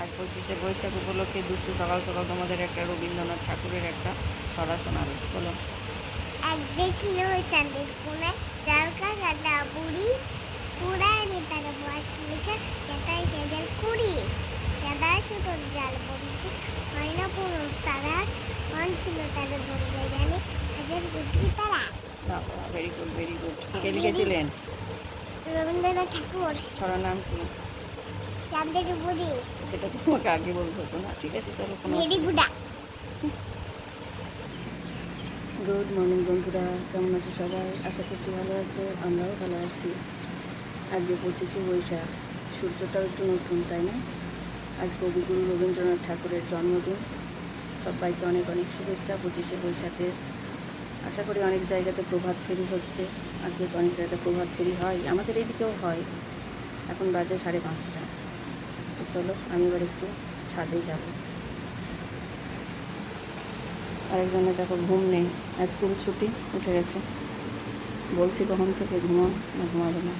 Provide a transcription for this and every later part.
আর পঁচিশে বৈশাখ উপলক্ষে দুশো সকাল সকাল তোমাদের একটা রবীন্দ্রনাথ ঠাকুরের একটা সরা শোনাবে বলো। একদিন ছিল ওই চাঁদের কোনায় চারকা কাটা বুড়ি পুরায় তার বয়স লিখে সেটাই সেদের কুড়ি। সাদা সুতোর জাল বংশী হয় না পুরো তারা মন ছিল তাদের বলবে জানে আজের বুদ্ধি তারা। ভেরি গুড ভেরি গুড কে লিখেছিলেন? রবীন্দ্রনাথ ঠাকুর। ছড়ার নাম কি? সেটা তো তোমাকে আগে বলতে হতো না ঠিক আছে চলো কোনো গুডা। গুড মর্নিং বন্ধুরা কেমন আছো সবাই? আশা করছি ভালো আছো আমরাও ভালো আছি। আজকে পঁচিশে বৈশাখ সূর্যটাও একটু নতুন তাই না? আজ কবিগুরু রবীন্দ্রনাথ ঠাকুরের জন্মদিন। সবাইকে অনেক অনেক শুভেচ্ছা পঁচিশে বৈশাখের। আশা করি অনেক জায়গাতে প্রভাত ফেরি হচ্ছে। আজকে তো অনেক জায়গাতে প্রভাত ফেরি হয় আমাদের এদিকেও হয়। এখন বাজে সাড়ে পাঁচটা। চলো, আমি এবার একটু ছাদে যাব। আরেকজনের দেখো ঘুম নেই, আজ স্কুল ছুটি, উঠে গেছে। বলছি কখন থেকে ঘুমাও, না ঘুমাবে না।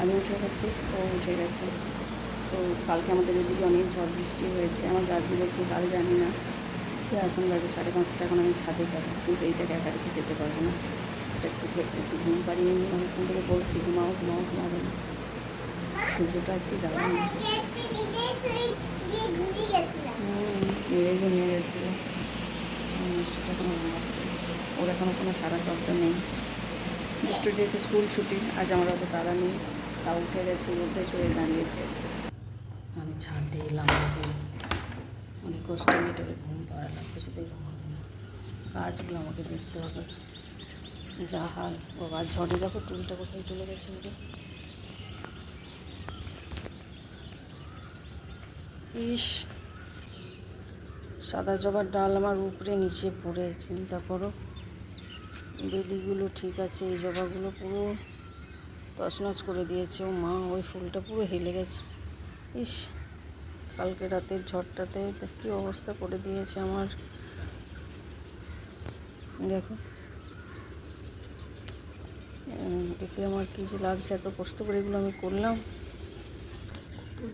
আমি উঠে গেছি, ও উঠে গেছে। তো কালকে আমাদের এদিকে অনেক ঝড় বৃষ্টি হয়েছে, আমার গাছগুলো কি হাল জানি না। তো এখন বাজে সাড়ে পাঁচটা, এখন আমি ছাদে যাব। কিন্তু এইটাকে একা রেখে যেতে পারব না। একটু একটু ঘুম পাড়িয়ে নিয়ে অনেকক্ষণ থেকে বলছি, ঘুমাও ঘুমাও, ঘুমাবে না। সূর্যটা আজকে যাবে না মেরে ঘুমিয়ে গেছিল মিষ্টিটা এখনও ঘুমাচ্ছে ওর এখনও কোনো সারা শব্দ নেই। মিষ্টি যেহেতু স্কুল ছুটি আজ আমার অত তারা নেই। তা উঠে গেছে উঠে শুয়ে দাঁড়িয়েছে। আমি ছাদে এলাম অনেক কষ্ট মেয়েটাকে ঘুম পাড়ালাম। কিছুতে ঘুমাবো না। গাছগুলো আমাকে দেখতে হবে। যা হাল। ও গাছ ঝড়ে দেখো টুলটা কোথায় চলে গেছে ওকে ইস, সাদা জবার ডাল আমার উপরে নিচে পড়ে, চিন্তা করো। বেলিগুলো ঠিক আছে, এই জবাগুলো পুরো তছনছ করে দিয়েছে। ও মা, ওই ফুলটা পুরো হেলে গেছে। ইস, কালকে রাতের ঝড়টাতে কী অবস্থা করে দিয়েছে আমার। দেখো। দেখে আমার কী যে লাগছে, এত কষ্ট করে এগুলো আমি করলাম।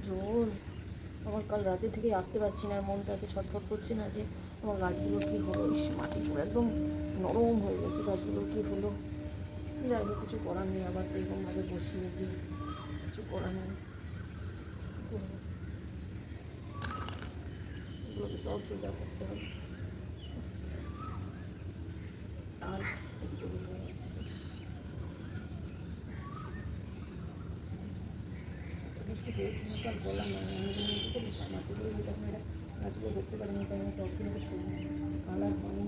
জোর। আমার কাল রাতে থেকে আসতে পারছি না আর মনটা এত ছটফট করছে না যে আমার গাছগুলো কী হলো? মাটি পুরো একদম নরম হয়ে গেছে গাছগুলো, কী হলো? যাই হোক, কিছু করার নেই, আবার তো এরকমভাবে বসিয়ে দিই। কিছু করার নেই। সব সোজা করতে হবে। আর এদিকে ওদিকে হয়ে গেছে। ইস, বৃষ্টি পেয়েছি তার বললাম যদি মাটিগুলো যেটা মেয়েরা গাছগুলো দেখতে পারি না তাই আমি টপগুলোকে সরিয়ে কালার হয়নি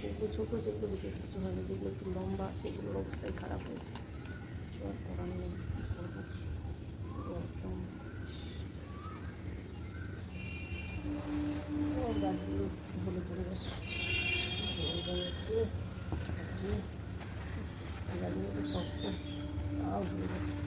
যেগুলো ছোটো, সেগুলো বিশেষ কিছু হয়নি যেগুলো একটু লম্বা, সেগুলোর অবস্থাই খারাপ হয়েছে। কিছু আর করার নেই একদম গাছগুলো ভুলে পড়ে গেছে। জল জমেছে তো শক্ত তাও ভুলে গেছে।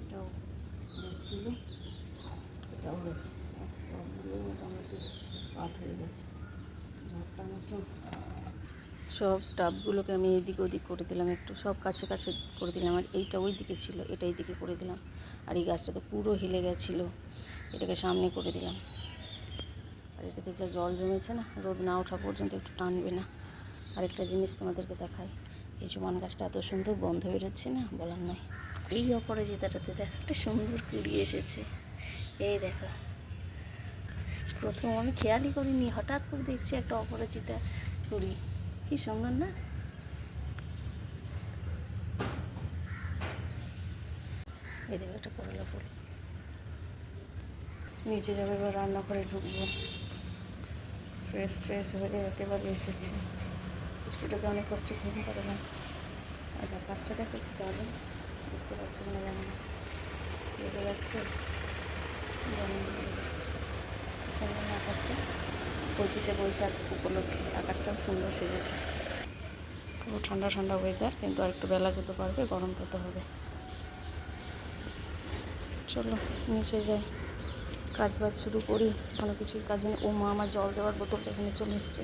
এটাও ছিল এটাও হয়েছে মোটামুটি পাট হয়ে গেছে ঝড়টা আমার সব টাবগুলোকে আমি এদিক ওদিক করে দিলাম, একটু সব কাছে কাছে করে দিলাম, আর এইটা ওই দিকে ছিল, এটা এই দিকে করে দিলাম, আর এই গাছটা তো পুরো হেলে গেছিল, এটাকে সামনে করে দিলাম। আর এটাতে যা জল জমেছে না, রোদ না ওঠা পর্যন্ত একটু টানবে না। আরেকটা জিনিস তোমাদেরকে দেখাই, এই জুমান গাছটা এত সুন্দর গন্ধ বেরোচ্ছে না, বলার নয়। এই অপরাজিতাটাতে দেখো, একটা সুন্দর কুড়ি এসেছে। এই দেখো, প্রথম আমি খেয়ালই করিনি, হঠাৎ করে দেখছি একটা অপরাজিতা কুড়ি। কি সুন্দর না এই দেখো একটা করলা ফুল নিচে যাবে এবার রান্নাঘরে ঢুকবো ফ্রেশ ফ্রেশ হয়ে একেবারে এসেছি বৃষ্টিটাকে অনেক কষ্ট ঘুম পারলাম আর আকাশটা দেখো কি দারুণ বুঝতে পারছ কিনা জানি না বোঝা যাচ্ছে জানি না। কি না আকাশটা পঁচিশে বৈশাখ উপলক্ষে আকাশটাও সুন্দর সেজেছে। খুব ঠান্ডা ঠান্ডা ওয়েদার কিন্তু আর একটু বেলা যেতে পারবে, গরম পেতে হবে। চলো মিশে যাই। কাজ বাজ শুরু করি। কোনো কিছুর কাজ নেই। ও মা আমার জল দেওয়ার বোতলটা এখানে চলে এসছে।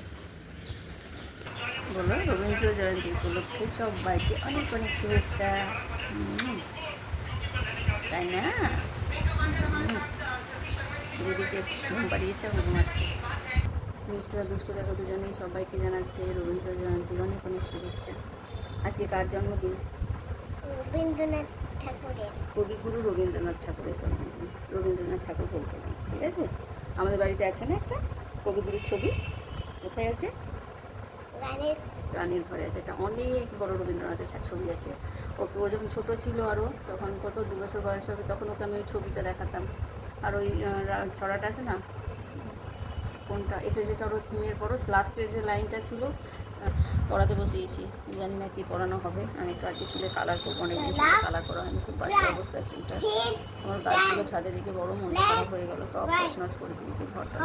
বলো, রবীন্দ্র জয়ন্তী উপলক্ষে সব সবাইকে অনেক অনেক শুভেচ্ছা। তাই না। দিদিকে ঘুম মিষ্টি আর দুষ্টু দেখো দুজনেই সবাইকে জানাচ্ছে রবীন্দ্র জয়ন্তীর অনেক অনেক শুভেচ্ছা। আজকে কার জন্মদিন? রবীন্দ্রনাথ ঠাকুরের। কবিগুরু রবীন্দ্রনাথ ঠাকুরের জন্মদিন। রবীন্দ্রনাথ ঠাকুর বলতে নেই ঠিক আছে? আমাদের বাড়িতে আছে না একটা কবিগুরুর ছবি? কোথায় আছে? গানের রানীর ঘরে আছে। একটা অনেক বড় রবীন্দ্রনাথের ছবি আছে। ওকে ও যখন ছোটো ছিল আরও তখন কত দু বছর বয়স হবে তখন ওকে আমি ওই ছবিটা দেখাতাম। আর ওই ছড়াটা আছে না? কোনটা এসেছে চড়ো থিমের পরও লাস্টের যে লাইনটা ছিল পড়াতে বসিয়েছি। জানি না কি পড়ানো হবে। আমি একটু আর কি চুলে কালার করব অনেকদিন চুলে কালার করা হয়নি খুব বাজে অবস্থায় চুলটা আমার গাছগুলো ছাদে দিকে বড় মনটা খারাপ হয়ে গেল সব নস করে দিয়েছে ঝড়টা।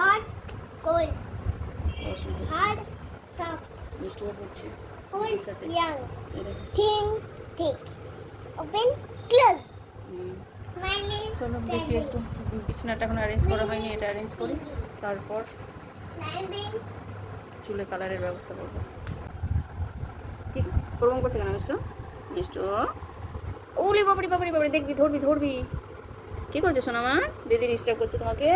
কোল্ড পড়াশোনা করছি সাথে। ওপেন ক্লোজ চলো দেখি একটু বিছানাটা এখন অ্যারেঞ্জ করা হয়নি, এটা অ্যারেঞ্জ করি। তারপর চুলে কালারের ব্যবস্থা করব। ঠিক ওরকম করছে কেন মিষ্টু? মিষ্টু? ওলি বাবরি বাবরি বাবরি, দেখবি, ধরবি ধরবি। কি করছ সোনামা? দিদি ডিস্টার্ব করছে তোমাকে?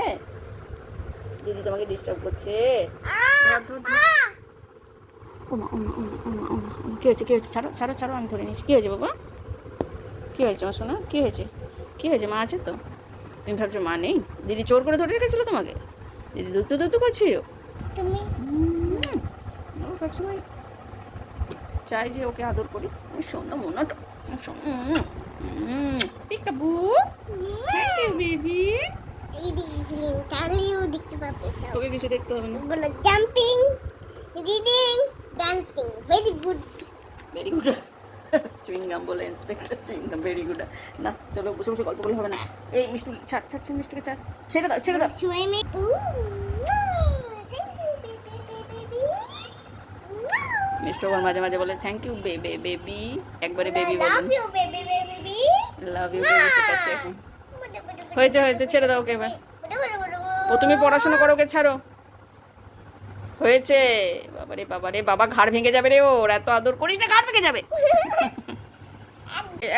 দিদি তোমাকে ডিস্টার্ব করছে। কী হয়েছে কী হয়েছে? ছাড়ো ছাড়ো ছাড়ো, আমি ধরে নিচ্ছি কী হয়েছে বাবা? কী হয়েছে আমার সোনা? কী হয়েছে? কী হয়েছে? মা আছে তো? তুমি ভাবছ মা নেই? দিদি চোর করে ধরে রেখেছিল তোমাকে? দিদি দুধ দুধ করছিল। তুমি? সবসময় চাই যে ওকে আদর করি। আমি শোনো মনোটা পিকাবু থ্যাংক ইউ বেবি তোকে কিছু দেখতে হবে না। Jumping reading dancing very good very good chewing gum বলে inspector chewing gum very good না চলো বসে বসে গল্প করলে হবে না। এই মিষ্টু ছাড় ছাড় ছাড় মিষ্টুকে ছাড়। ছেড়ে দাও ছেড়ে দাও। মিষ্টু আবার মাঝে মাঝে বলে থ্যাংক ইউ বেবে বেবি একবারে বেবি বলুন love you baby baby love you শেখাচ্ছে এখন হয়েছে হয়েছে ছেড়ে দাও ওকে এবার ও তুমি পড়াশোনা করো ওকে ছাড়ো হয়েছে। বাবারে বাবারে বাবা ঘাড় ভেঙে যাবে রে ওর এত আদর করিস না ঘাড় ভেঙে যাবে।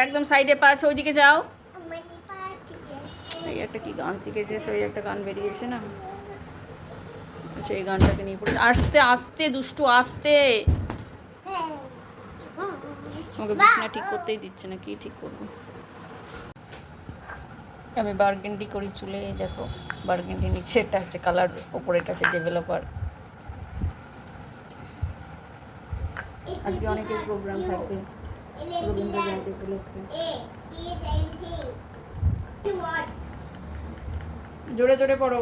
একদম সাইডে পাচ্ছে ওইদিকে যাও। এই একটা কি গান শিখেছে সেই একটা গান বেরিয়েছে না? সেই গানটাকে নিয়ে পড়ে আস্তে আস্তে দুষ্টু আস্তে। আমাকে বিছানা ঠিক করতেই দিচ্ছে না কি ঠিক করব? আমি বার্গেন্ডি করি চুলে দেখো। বার্গেন্ডি নিচে এটা হচ্ছে কালার ওপরেটা হচ্ছে ডেভেলপার আজকে অনেকের প্রোগ্রাম থাকবে, রবীন্দ্র জয়ন্তী উপলক্ষে। জোরে জোরে পড়ো।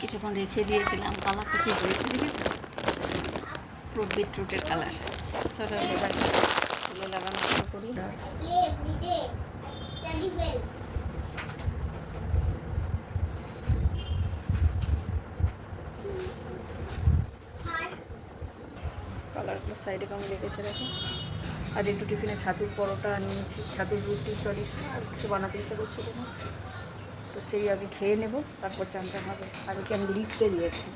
কিছুক্ষণ রেখে দিয়েছিলাম কালারটা ঠিক হয়েছে দেখেছ পুরো বিটরুটের কালার চলো এবার চুলে লাগানো করি। কালারগুলো সাইডে কেমন লেগেছে দেখো? আর একটু টিফিনে ছাতুর পরোটা নিয়েছি ছাতুর রুটি সরি আর কিছু বানাতে ইচ্ছা করছিল না তো সেই আগে খেয়ে নেব, তারপর চানটা হবে আর ওকে আমি লিখতে দিয়েছি।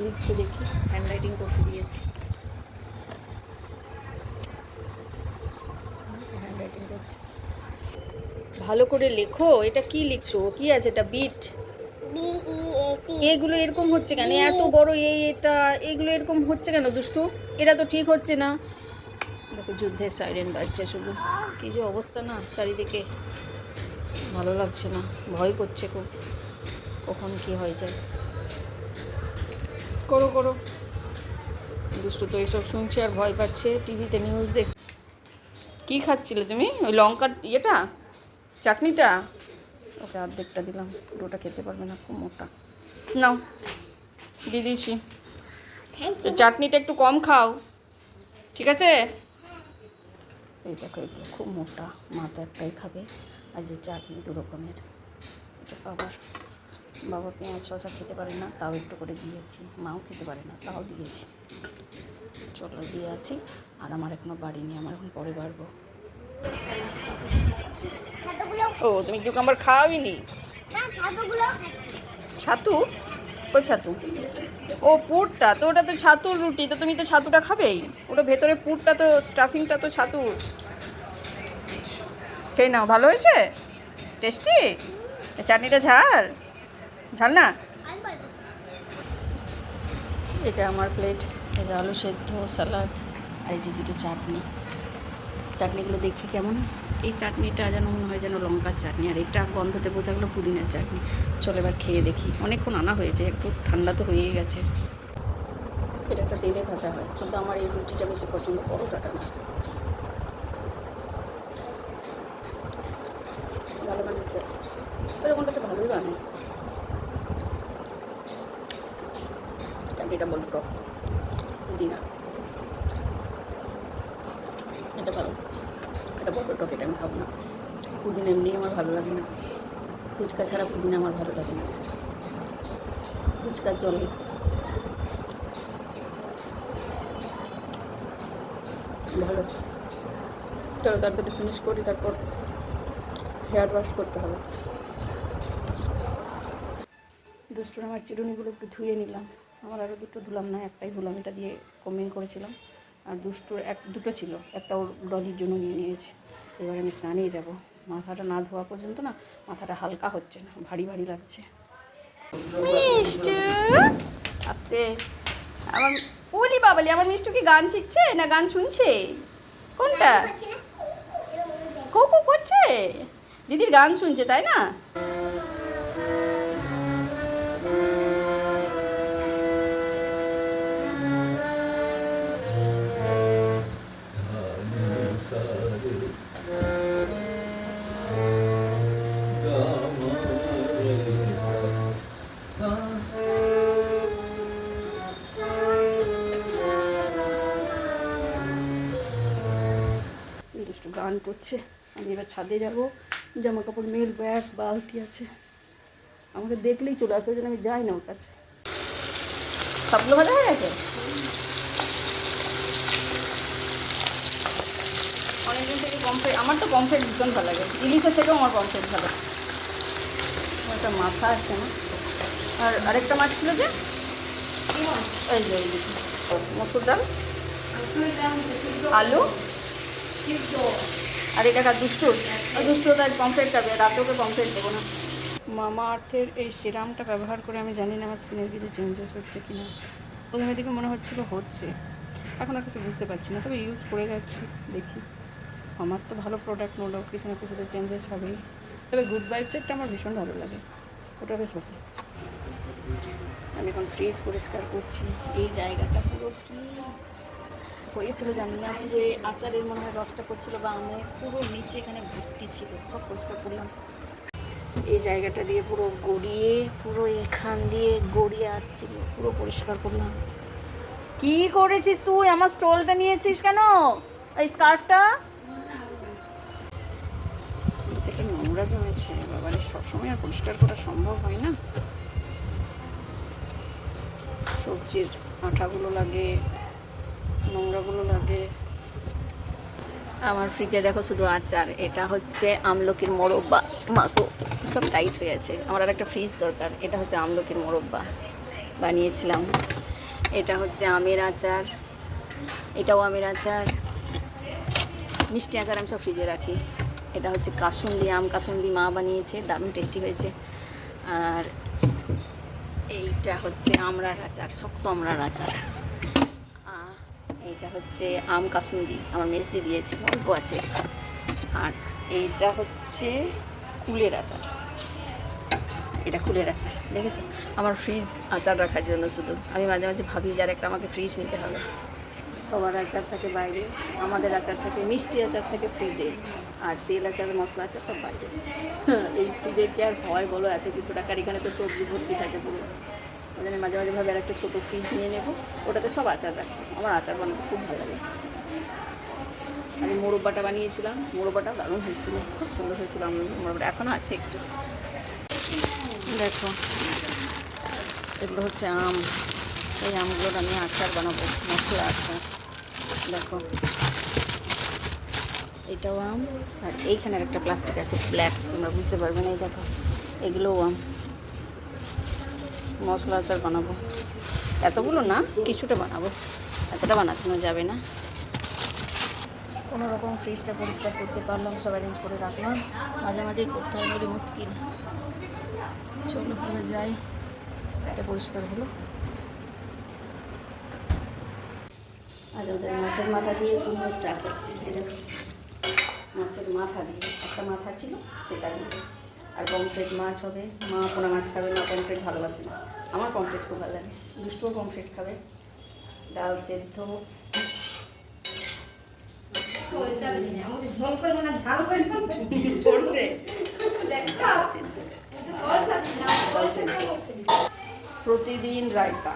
লিখতে দেখি হ্যান্ড রাইটিং করতে দিয়েছি করছে। ভালো করে লেখো, এটা কি লিখছো? কি আছে? এটা বিট এগুলো এরকম হচ্ছে কেন? এত বড় এই এটা, এগুলো এরকম হচ্ছে কেন দুষ্টু? এটা তো ঠিক হচ্ছে না। দেখো যুদ্ধের সাইরেন বাজছে শুধু। কী যে অবস্থা না, চারিদিকে। ভালো লাগছে না, ভয় করছে খুব। কখন কি হয়ে যায়। করো করো। দুষ্টু তো এইসব শুনছে আর ভয় পাচ্ছে। টিভিতে নিউজ দেখ। কী খাচ্ছিলে তুমি? ওই লঙ্কার ইয়েটা? চাটনিটা? ওকে অর্ধেকটা দিলাম। পুরোটা খেতে পারবে না খুব মোটা নাও দিয়ে দিয়েছি। চাটনিটা একটু কম খাও ঠিক আছে? এই দেখো এগুলো খুব মোটা মা তো একটাই খাবে। আর যে চাটনি দু রকমের এটা বাবার বাবা পেঁয়াজ শশা খেতে পারে না তাও একটু করে দিয়েছি। মাও খেতে পারে না তাও দিয়েছি। চলো দিয়ে আছি আর আমার এখনও বাড়ি নেই আমার এখন পরে বাড়বো ও তুমি কিউকাম্বার খাওয়াবি নি ছাতু? ও ছাতু? ও পুরটা তো ওটা তো ছাতুর রুটি তো তুমি তো ছাতুটা খাবেই। ওটা ভেতরে পুরটা তো স্টাফিংটা তো ছাতুর। খেয়ে নাও ভালো হয়েছে? টেস্টি? চাটনিটা ঝাল? ঝাল না? এটা আমার প্লেট এটা আলু সেদ্ধ স্যালাড আর এই যে দুটো চাটনি। চাটনিগুলো দেখি কেমন। এই চাটনিটা যেন মনে হয় যেন লঙ্কার চাটনি আর এটা গন্ধতে বোঝা গেলো পুদিনার চাটনি। চলো এবার খেয়ে দেখি। অনেকক্ষণ আনা হয়েছে একটু ঠান্ডা তো হয়েই গেছে। এটা একটা তেলে ভাজা হয় কিন্তু আমার এই রুটিটা বেশি পছন্দ পরোটাটা না। ভালো বানিয়েছে দোকানটাতে ভালোই বানায়। চাটনিটা বলতো পুদিনা। এটা ভালো। এটা বড় টক, এটা আমি খাব না। পুদিনা এমনি আমার ভালো লাগে না। ফুচকা ছাড়া পুদিনা আমার ভালো লাগে না। ফুচকার জলে। ভালো। চলো তারপরে ফিনিশ করি, তারপর হেয়ার ওয়াশ করতে হবে। দুষ্টুর আমার চিরুনিগুলো একটু ধুয়ে নিলাম। আমার আরও দুটো ধুলাম না, একটাই ধুলাম, এটা দিয়ে কম্বিং করেছিলাম। আর দুষ্টুর এক দুটো ছিল। একটা ওর ডলির জন্য নিয়ে নিয়েছি। এবার আমি স্নানেই যাব। মাথাটা না ধোয়া পর্যন্ত না মাথাটা হালকা হচ্ছে না ভারী ভারী লাগছে। মিষ্টু! আস্তে। আমার ওলি বাবালি আমার মিষ্টু কি গান শিখছে না গান শুনছে? কোনটা? খাচ্ছি না এরকম দেখ। কো কো করছে? দিদির গান শুনছে তাই না? করছে। আমি এবার ছাদে যাব। জামা কাপড় মেল ব্যাগ বালতি আছে। আমাকে দেখলেই চলে আসবে যেন আমি যাই না ওর কাছে। সবগুলো ভাজা হয়ে গেছে? অনেকদিন থেকে পমফ্রেট আমার তো পমফ্রেট ভীষণ ভালো লাগে। ইলিশের থেকেও আমার পমফ্রেট ভালো। আমার একটা মাথা আছে না? আর আরেকটা মাছ ছিল যে? এই যে এই মসুর ডাল? আলু? আর এটা কার দুষ্টু। তার পমফ্রেট খাবে, রাতে ওকে পমফ্রেট দেবো না। মামা আর্থের এই সিরামটা ব্যবহার করে আমি জানি না আমার স্কিনের কিছু চেঞ্জেস হচ্ছে কি না প্রথমে দিকে মনে হচ্ছিল হচ্ছে। এখন আর কিছু বুঝতে পারছি না, তবে ইউজ করে যাচ্ছি, দেখি। আমার তো ভালো প্রোডাক্ট নোডো কিছু না কিছু তো চেঞ্জেস হবেই। তবে গুড ভাইবসেরটা আমার ভীষণ ভালো লাগে। ওটা বেশ ভালো। আমি এখন ফ্রিজ পরিষ্কার করছি। এই জায়গাটা পুরো কি হয়েছিল, জানি না। এই আচারের মনে হয় রসটা করছিল বা আমের পুরো নিচে এখানে ভর্তি ছিল। সব পরিষ্কার করলাম। এই জায়গাটা দিয়ে পুরো গড়িয়ে, পুরো এখান দিয়ে গড়িয়ে আসছিল। পুরো পরিষ্কার করলাম। কি করেছিস তুই? আমার স্টোলটা নিয়েছিস কেন? এই স্কার্ফটা? থেকে নোংরা জমেছে। বাবারে সবসময় আর পরিষ্কার করা সম্ভব হয় না। সবজির আঠাগুলো লাগে। নোংরাগুলো লাগে। আমার ফ্রিজে দেখো শুধু আচার, এটা হচ্ছে আমলকির মোরব্বা। মাকো সব টাইট হয়ে আছে। আমার আর একটা ফ্রিজ দরকার, এটা হচ্ছে আমলকির মোরব্বা। বানিয়েছিলাম। এটা হচ্ছে আমের আচার, এটাও আমের আচার। মিষ্টি আচার আমি সব ফ্রিজে রাখি। এটা হচ্ছে কাসুন্দি আম, কাসুন্দি মা বানিয়েছে, দারুণ টেস্টি হয়েছে। আর এইটা হচ্ছে আমরার আচার, শক্ত আমড়ার আচার। এইটা হচ্ছে আম কাসুন্দি, আমার মেজদি দিয়েছিল অল্প আছে। আর এইটা হচ্ছে কুলের আচার। এটা কুলের আচার, দেখেছ? আমার ফ্রিজ আচার রাখার জন্য শুধু। আমি মাঝে মাঝে ভাবি যার একটা আমাকে ফ্রিজ নিতে হবে। সবার আচার থাকে বাইরে, আমাদের আচার থাকে, মিষ্টি আচার থাকে ফ্রিজে আর তেল আচার, মশলা আচার সব বাইরে। এই ফ্রিজে কি আর হয় বলো? এত কিছু টাকার এখানে তো সবজি ভর্তি থাকে পুরো। ওই জন্য মাঝে মাঝে ভাবে একটা ছোটো ফ্রিজ নিয়ে নেব। ওটাতে সব আচার রাখব। আমার আচার বানাতে খুব ভালো লাগে। আমি মোরব্বাটা বানিয়েছিলাম। মোরব্বাটা দারুণ হয়েছিল। খুব সুন্দর হয়েছিল আমার মোরব্বাটা এখনও আছে একটু। দেখো, এগুলো হচ্ছে আম। এই আমগুলোর আমি আচার বানাবো। মশলা আচার দেখো। এটাও আম। আর এইখানে একটা প্লাস্টিক আছে। ব্ল্যাক তোমরা বুঝতে পারবে না এই দেখো। এগুলোও আম। মশলা আচার বানাবো। এতগুলো না, কিছুটা বানাবো। এতটা বানানো যাবে না। কোনো রকম ফ্রিজটা পরিষ্কার করতে পারলাম, সব অ্যারেঞ্জ করে রাখলাম। মাঝে মাঝেই করতে হয় বলে মুশকিল। চলো এবার যাই। এটা পরিষ্কার হলো। আজ ওদের মাছের মাথা দিয়ে কুমড়ো শাক হচ্ছে। এই দেখো, মাছের মাথা দিয়ে একটা মাথা ছিল, সেটা দিয়ে। আর পমফ্রেট মাছ হবে। মা পোনা মাছ খাবে না পমফ্রেট ভালোবাসে না। আমার পমফ্রেট খুব ভালো লাগে। দুষ্টুও পমফ্রেট খাবে। ডাল সেদ্ধ। প্রতিদিন রায়তা।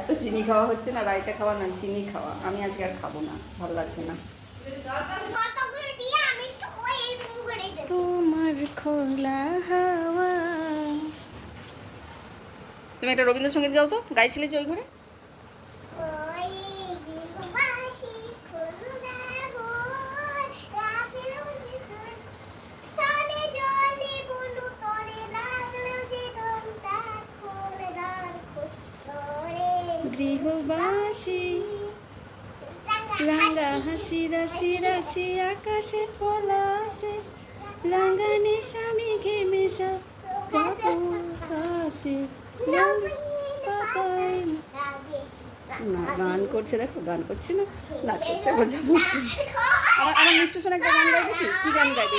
এত চিনি খাওয়া হচ্ছে না, রায়তা খাওয়া না, চিনি খাওয়া। আমি আজকে আর খাব না, ভালো লাগছে না কতগুলো দিয়ে আমি তো ওই এরকম করে দিচ্ছি তোমার খোলা হাওয়া। তুমি একটা রবীন্দ্রসঙ্গীত গাও তো গাইছিলে যে ওই ঘরে? গৃহবাসী রাঙ্গা হাসি রাশি রাশি আকাশে পলাশে। রাঙ্গানে স্বামী ঘেমেশা পাশে পাতায় না, গান করছে, দেখো, গান করছে না নাচ করছে বোঝা মুশকিল। আমার মিষ্টু শোনা একটা গান গাইবে কি? কি গান গাইবে?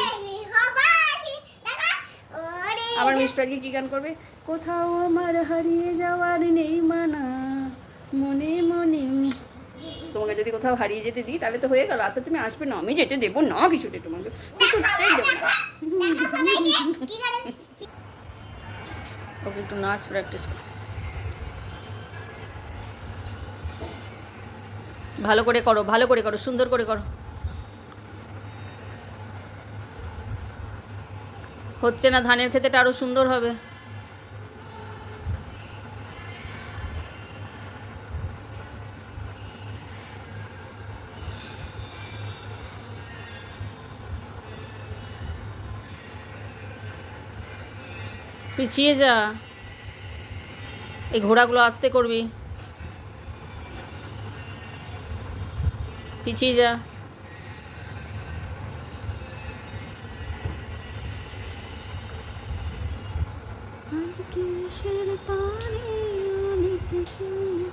আমার মিষ্টু আজকে কি গান করবে? কোথাও আমার হারিয়ে যাওয়ার নেই মানা, মনে মনে তোমাকে যদি কোথাও হারিয়ে যেতে দিই, তাহলে তো হয়ে গেল। আর তো তুমি আসবে না, আমি যেতে দেবো না কিছুতে তোমাকে। ওকে, একটু নাচ প্র্যাকটিস ভালো করে করো, ভালো করে করো, সুন্দর করে করো। হচ্ছে না, ধানের ক্ষেতেটা আরও সুন্দর হবে। পিছিয়ে যা। এই ঘোড়াগুলো আস্তে করবি। পিছিয়ে যা। কিসের পারে অনেক চলে।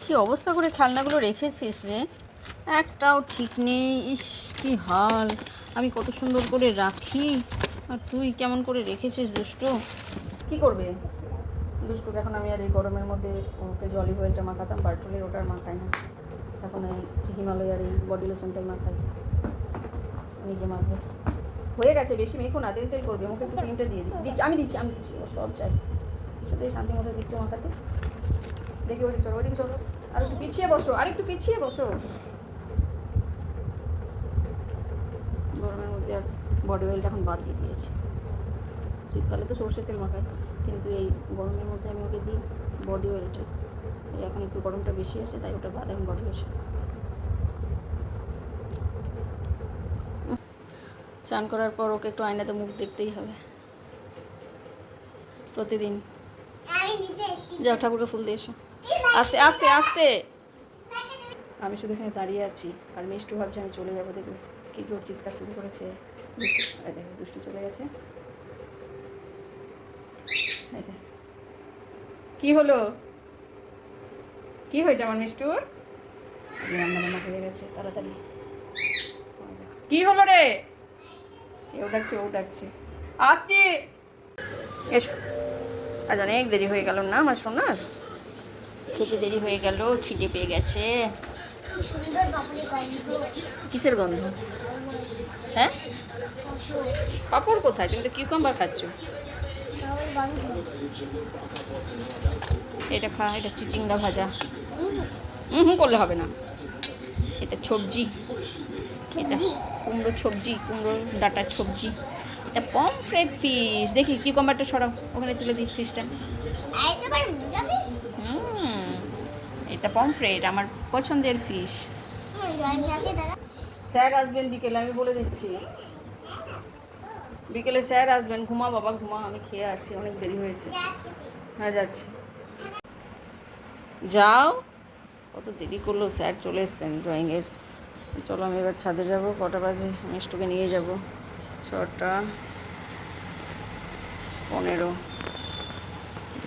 কি অবস্থা করে খেলনাগুলো রেখেছিস রে? একটাও ঠিক নেই ইস। কি হাল? আমি কত সুন্দর করে রাখি। আর তুই কেমন করে রেখেছিস দুষ্টু? কি করবে? দুষ্টুকে এখন আমি আর এই গরমের মধ্যে ওকে অলিভ অয়েলটা মাখাতাম, বার্টুলের ওটা আর মাখাই না। এখন এই হিমালয়ার এই বডি লোশনটাই মাখাই। নিজে মাখবে। হয়ে গেছে, বেশি মেখো না, তেল তেল করবে। মুখে একটু ক্রিমটা দিয়ে দিই দিচ্ছি, আমি দিচ্ছি আমি দিচ্ছি। ও সব চাই। কিছুতেই শান্তি মতো দিকতে মাখাতে। দেখি ওদিকে চলো ওদিকে চলো। আর একটু পিছিয়ে বসো আর একটু পিছিয়ে বসো গরমের মধ্যে আর বডি অয়েলটা এখন বাদ দিয়ে দিয়েছি। শীতকালে তো সর্ষের তেল মাখাই কিন্তু এই গরমের মধ্যে আমি ওকে দিই বডি অয়েলটা এখন একটু গরমটা বেশি আছে তাই ওটা বাদ এখন বডি ওয়েল চান করার পর ওকে একটু আয়নাতে মুখ দেখতেই হবে। প্রতিদিন। যাও ঠাকুরকে ফুল দিয়ে এসো। আস্তে আস্তে আস্তে। আমি শুধু এখানে দাঁড়িয়ে আছি, আর মিষ্টু ভাবছি আমি চলে যাব, দেখবে কি জোর চিৎকার শুরু করেছে। দুষ্টু চলে গেছে। কি হলো? কি হয়েছে আমার মিষ্টুর? রান্না বান্না হয়ে গেছে, তাড়াতাড়ি। কি হলো রে? এও ডাকছে, ও ডাকছে। আসছি। এসো। আজ অনেক দেরি হয়ে গেল না আমার সোনার? খেতে দেরি হয়ে গেল, খিদে পেয়ে গেছে। কিসের গন্ধ? হ্যাঁ? পাপড় কোথায়? তুমি তো কিউকাম্বার খাচ্ছ। এটা খা এটা চিচিঙ্গা ভাজা। হুম হুম করলে হবে না। এটা সবজি। এটা কুমড়ো সবজি কুমড়ো ডাটার সবজি। এটা পমফ্রেট ফিশ দেখি কিউকাম্বারটা সরাও। ওখানে তুলে দিই ফিশটা এটা পমফ্রেট আমার পছন্দের ফিশ স্যার আসবেন বিকেলে আমি বলে দিচ্ছি। বিকেলে স্যার আসবেন ঘুমা, বাবা ঘুমা, আমি খেয়ে আসি, অনেক দেরি হয়েছে। হ্যাঁ যাচ্ছি। যাও। কত দেরি করল স্যার চলে এসছেন ড্রয়িংয়ের চলো, আমি এবার ছাদে যাব, কটা বাজে? মিষ্টুকে নিয়ে যাব। ছটা পনেরো।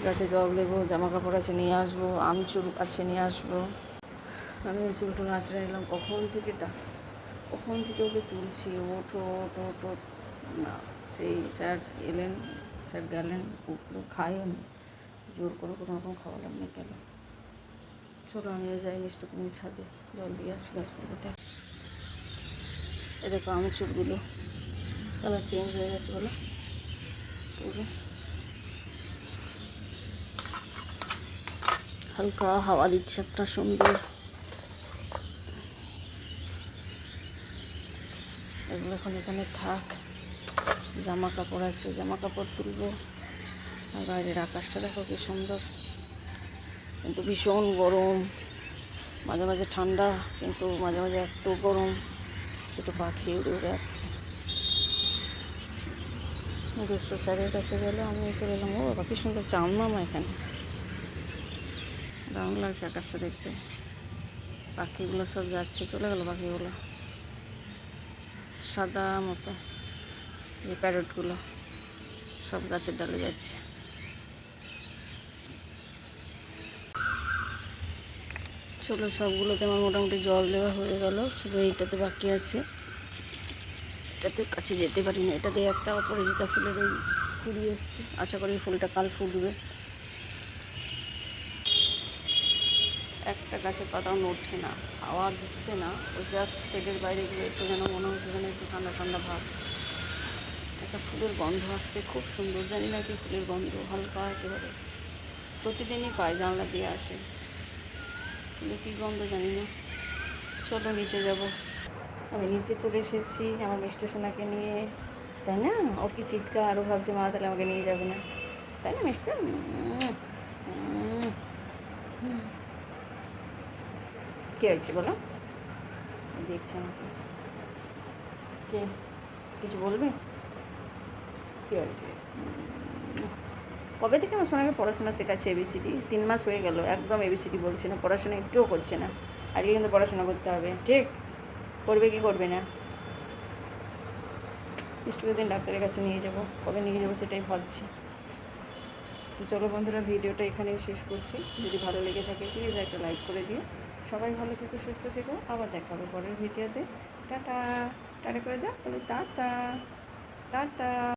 গাছে জল দেবো জামা কাপড় আছে নিয়ে আসব আমচুর আছে নিয়ে আসব। আমি ওই চুল টুল আঁচড়ে নিলাম, কখন থেকে কখন থেকে ওকে তুলছি? ওঠো ওঠো ওঠো। না, সেই স্যার এলেন, স্যার গেলেন, উঠল খাইও নি জোর করে কোনো রকম খাওয়ালাম না গেল চলো আমি যাই মিষ্টুকে নিয়ে ছাদে। জল দিয়ে আসি গাছগুলোতে এ দেখো আমি চুলগুলো কালার চেঞ্জ হয়ে গেছে বলো। পুরো হালকা হাওয়া দিচ্ছে একটা সুন্দর। এগুলো এখন এখানে থাক। জামা কাপড় আছে জামা কাপড় তুলবো। আর বাইরের আকাশটা দেখো কি সুন্দর। কিন্তু ভীষণ গরম। মাঝে মাঝে ঠান্ডা, কিন্তু মাঝে মাঝে এত গরম। দুটো পাখি উড়ে উড়ে আসছে। দুশো স্যারের কাছে গেলে আমি চলে এলাম। ও বাবা, কি সুন্দর চাউমামা এখানে। দারুণ লাগছে আকাশটা দেখতে। পাখিগুলো সব যাচ্ছে, চলে গেল পাখিগুলো সাদা মতো, এই প্যারটগুলো সব গাছের ডালে যাচ্ছে। চলো সবগুলোতে আমার মোটামুটি জল দেওয়া হয়ে গেল। শুধু এইটাতে বাকি আছে। এটাতে কাছে যেতে পারি না এটাতে একটা অপরাজিতা ফুলের ওই কুড়ি এসছে। আশা করি ফুলটা কাল ফুটবে। একটা গাছের পাতাও নড়ছে না, হাওয়া দিচ্ছে না ওই জাস্ট শেডের বাইরে গিয়ে একটু যেন মনে হচ্ছে যেন একটু ঠান্ডা ঠান্ডা ভাব। একটা ফুলের গন্ধ আসছে, খুব সুন্দর, জানি না কি ফুলের গন্ধ, হালকা একেবারে। প্রতিদিনই পাই জানলা দিয়ে আসে। কিন্তু কী গন্ধ জানি না। চলো নিচে যাব। আমি নিচে চলে এসেছি, আমার মিষ্টি সোনাকে নিয়ে। তাই না? ওর কি চিৎকার আরও ভাবছে, মা, তাহলে আমাকে নিয়ে যাবে না। তাই না মিষ্টি? উম। কে হয়েছে বলো? দেখছে কে? কিছু বলবে? কে হয়েছে? কবে থেকে আমার সোনাকে পড়াশোনা শেখাচ্ছে এবিসিডি তিন মাস হয়ে গেল, একদম এবিসিডি বলছে না, পড়াশোনা একটুও করছে না। আজকে কিন্তু পড়াশোনা করতে হবে। ঠিক? করবে কি করবে না? মিষ্টুকে দিন ডাক্তারের কাছে নিয়ে যাব। কবে নিয়ে যাব সেটাই ভাবছি। তো চলো বন্ধুরা, ভিডিওটা এখানেই শেষ করছি। যদি ভালো লেগে থাকে প্লিজ একটা লাইক করে দিও। সবাই ভালো থেকো, সুস্থ থেকো। আবার দেখা হবে পরের ভিডিওতে টাটা। টাটা করে দাও। তাহলে টাটা। টাটা।